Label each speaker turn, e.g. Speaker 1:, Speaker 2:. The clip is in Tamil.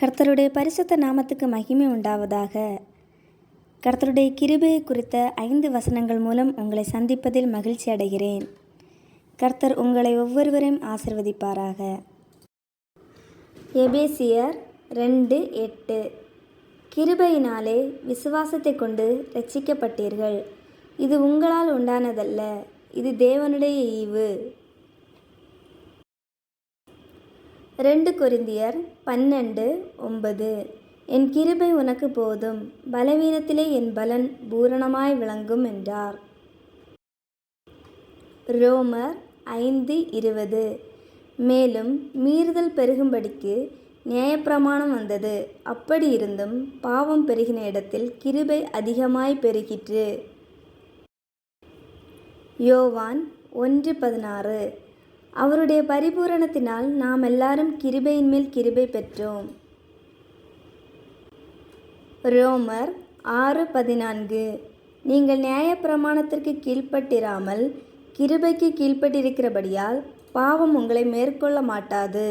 Speaker 1: கர்த்தருடைய பரிசுத்த நாமத்துக்கு மகிமை உண்டாவதாக. கர்த்தருடைய கிருபையை குறித்த ஐந்து வசனங்கள் மூலம் உங்களை சந்திப்பதில் மகிழ்ச்சி அடைகிறேன். கர்த்தர் உங்களை ஒவ்வொருவரையும் ஆசிர்வதிப்பாராக. எபேசியர் ரெண்டு எட்டு. கிருபையினாலே விசுவாசத்தை கொண்டு ரட்சிக்கப்பட்டீர்கள் இது உங்களால் உண்டானதல்ல. இது தேவனுடைய ஈவு. ரெண்டு கொரிந்தியர் பன்னெண்டு ஒன்பது. என் கிருபை உனக்கு போதும். பலவீனத்திலே என் பலன் பூரணமாய் விளங்கும் என்றார். ரோமர் ஐந்து இருபது. மேலும் மீறுதல் பெருகும்படிக்கு நியாயப்பிரமாணம் வந்தது. அப்படி இருந்தும் பாவம் பெருகின இடத்தில் கிருபை அதிகமாய் பெருகிற்று. யோவான் ஒன்று பதினாறு. அவருடைய பரிபூரணத்தினால் நாம் எல்லாரும் கிருபையின் மேல் கிருபை பெற்றோம். ரோமர் ஆறு பதினான்கு. நீங்கள் நியாயப்பிரமாணத்திற்கு கீழ்ப்பட்டிராமல் கிருபைக்கு கீழ்ப்பட்டிருக்கிறபடியால் பாவம் உங்களை மேற்கொள்ள மாட்டாது.